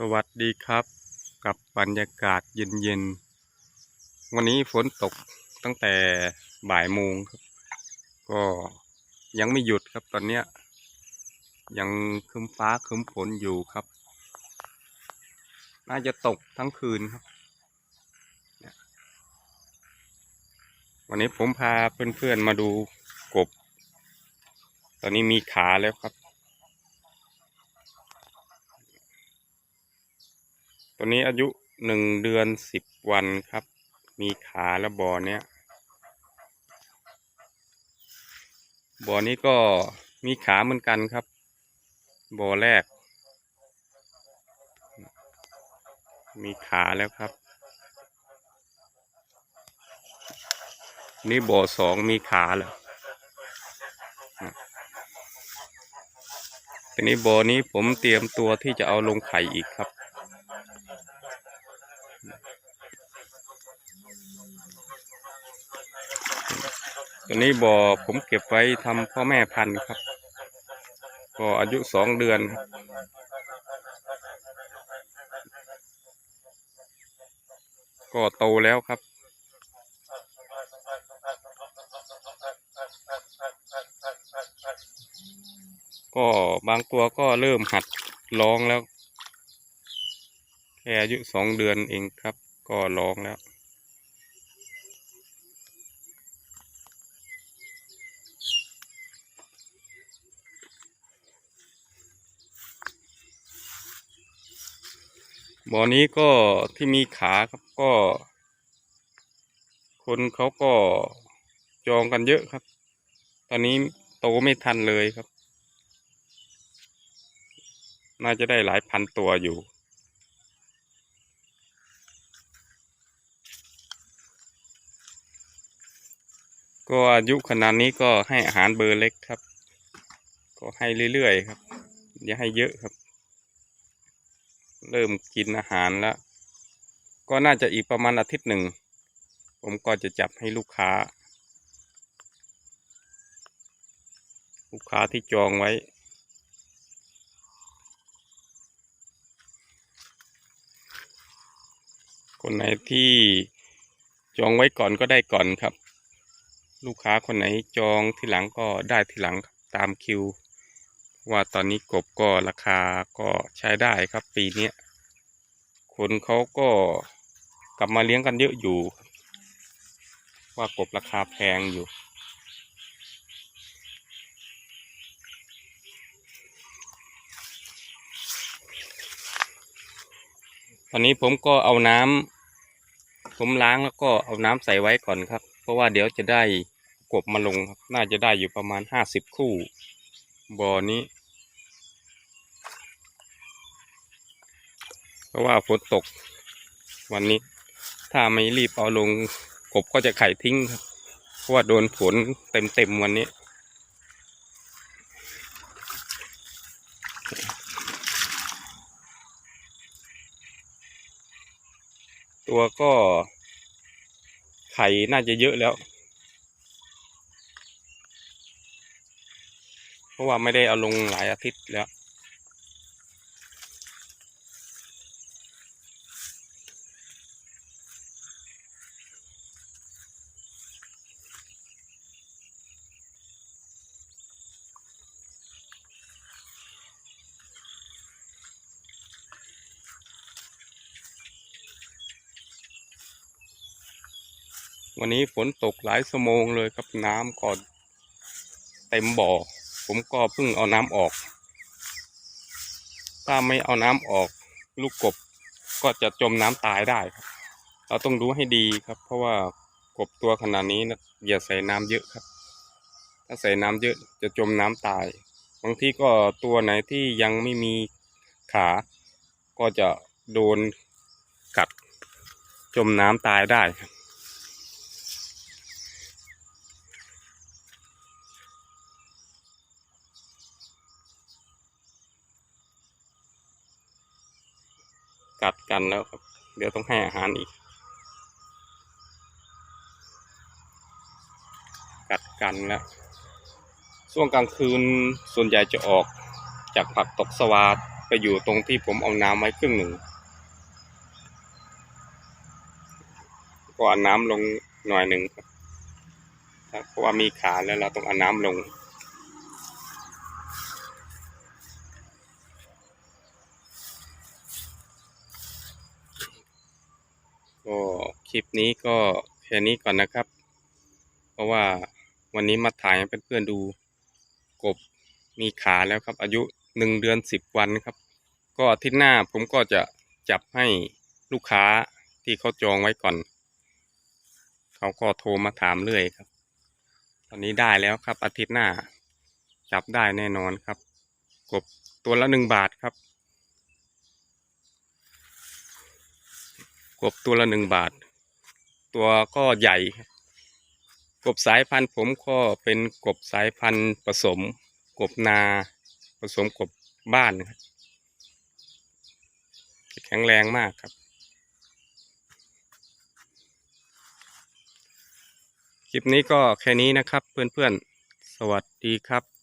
สวัสดีครับกับบรรยากาศเย็นๆ วันนี้ฝนตกตั้งแต่บ่ายโมงครับ ก็ยังไม่หยุดครับตอนเนี้ย ยังครึ้มฟ้าครึ้มฝนอยู่ครับ น่าจะตกทั้งคืนครับ วันนี้ผมพาเพื่อนๆมาดูกบ ตอนนี้มีขาแล้วครับ ตัวนี้อายุหนึ่งเดือนสิบวันครับ มีขาและบอ่อเนี้ยบ่อนี้ก็มีขาเหมือนกันครับ บ่อแรก มีขาแล้วครับ นี่บ่อสองมีขาแล้วทีนี้บ่อนี้ผมเตรียมตัวที่จะเอาลงไข่อีกครับ ตัวนี้บ่อผมเก็บไว้ทำพ่อแม่พันธุ์ครับ ก็อายุสองเดือนครับก็โตแล้วครับ ก็บางตัวก็เริ่มหัดร้องแล้ว แค่อายุสองเดือนเองครับ ก็ร้องแล้ว บ่อนี้ก็ที่มีขาครับก็ คนเขาก็จองกันเยอะครับ ตอนนี้โตไม่ทันเลยครับ น่าจะได้หลายพันตัวอยู่ ก็อายุขนาดนี้ก็ให้อาหารเบอร์เล็กครับ ก็ให้เรื่อยๆครับ อย่าให้เยอะครับ เริ่มกินอาหารแล้ว ก็น่าจะอีกประมาณอาทิตย์หนึ่ง ผมก็จะจับให้ลูกค้า ลูกค้าที่จองไว้ คนไหนที่จองไว้ก่อนก็ได้ก่อนครับ ลูกค้าคนไหนจองทีหลังก็ได้ทีหลังตามคิว ว่าตอนนี้กบก็ราคาก็ใช้ได้ครับ ปีนี้คนเขาก็กลับมาเลี้ยงกันเยอะอยู่ ว่ากบราคาแพงอยู่ ตอนนี้ผมก็เอาน้ำผมล้างแล้วก็เอาน้ำใส่ไว้ก่อนครับ เพราะว่าเดี๋ยวจะได้กบมาลงครับ น่าจะได้อยู่ประมาณห้าสิบคู่ บ่อนี้ เพราะว่าฝนตกวันนี้ ถ้าไม่รีบเอาลงกบก็จะไข่ทิ้งครับ เพราะว่าโดนฝนเต็มๆวันนี้ตัวก็ไข่น่าจะเยอะแล้ว เพราะว่าไม่ได้เอาลงหลายอาทิตย์แล้ววันนี้ฝนตกหลายชั่วโมงเลยครับน้ำก็เต็มบ่อ ผมก็เพิ่งเอาน้ำออก ถ้าไม่เอาน้ำออกลูกกบก็จะจมน้ำตายได้ครับ เราต้องดูให้ดีครับ เพราะว่ากบตัวขนาดนี้นะอย่าใส่น้ำเยอะครับ ถ้าใส่น้ำเยอะจะจมน้ำตาย บางทีก็ตัวไหนที่ยังไม่มีขา ก็จะโดนกัดจมน้ำตายได้ครับ กัดกันแล้วครับ เดี๋ยวต้องให้อาหารอีก กัดกันแล้วช่วงกลางคืนส่วนใหญ่จะออกจากผักตกสวาดไปอยู่ตรงที่ผมเอาน้ำไว้ครึ่งหนึ่งก็เอาน้ำลงหน่อยหนึ่งถ้าเพราะว่ามีขาแล้วเราต้องเอาน้ำลง ลิปนี้ก็แค่นี้ก่อนนะครับ เพราะว่าวันนี้มาถ่ายให้เพื่อนๆดูกบมีขาแล้วครับ อายุหนึ่งเดือนสิบวันครับ ก็อาทิตย์หน้าผมก็จะจับให้ลูกค้าที่เขาจองไว้ก่อน เขาก็โทรมาถามเรื่อยครับ ตอนนี้ได้แล้วครับ อาทิตย์หน้า จับได้แน่นอนครับ กบตัวละหนึ่งบาทครับ กบตัวละหนึ่งบาท ตัวก็ใหญ่ครับกบสายพันธุ์ผมก็เป็นกบสายพันธุ์ผสม กบนา ผสมกบบ้านครับแข็งแรงมากครับ คลิปนี้ก็แค่นี้นะครับเพื่อนๆ สวัสดีครับ